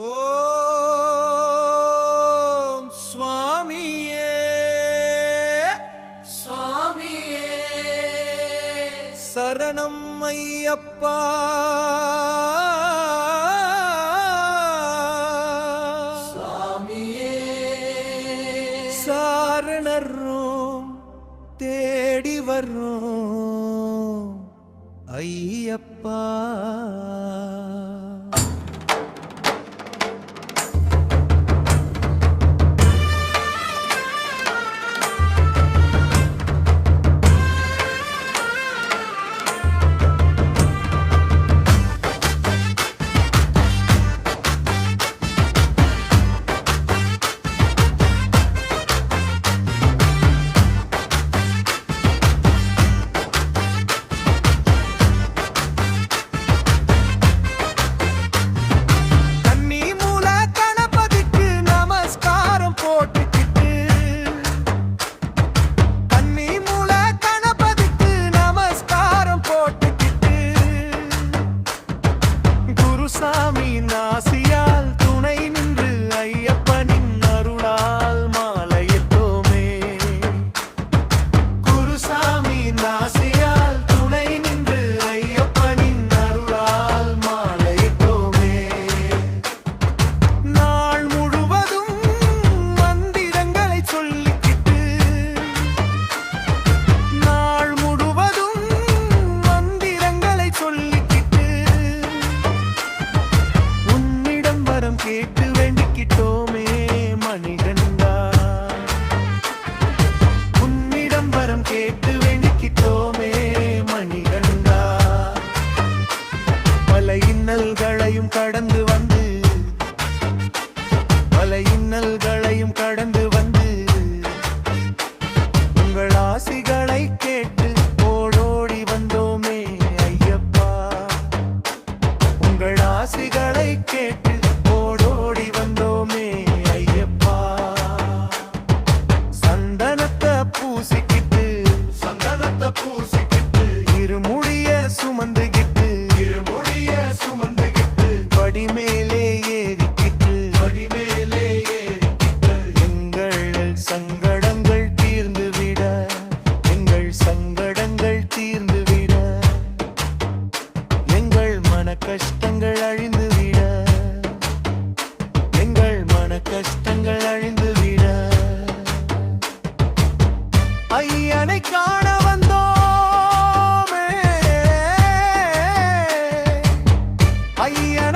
ஓம் சுவாமியே. சுவாமியே. சரணம் ஐயப்பா. சாரணரும் தேடி வர்றோம் ஐயப்பா. I Amina Siya. கேட்டு வெணுக்கிட்டோமே மணிகண்டா. பல இன்னல்களையும் கடந்து வந்து பல இன்னல்களையும் கடந்து வந்து உங்கள் ஆசிகளை கேட்டு ஓடோடி வந்தோமே ஐயப்பா. உங்கள் ஆசிகளை கேட்டு ஓடோடி வந்தோமே ஐயப்பா. மன கஷ்டங்கள் அழிந்து விட. எங்கள் மன கஷ்டங்கள் அழிந்து விட. ஐயனை காண வந்தோமே. ஐயா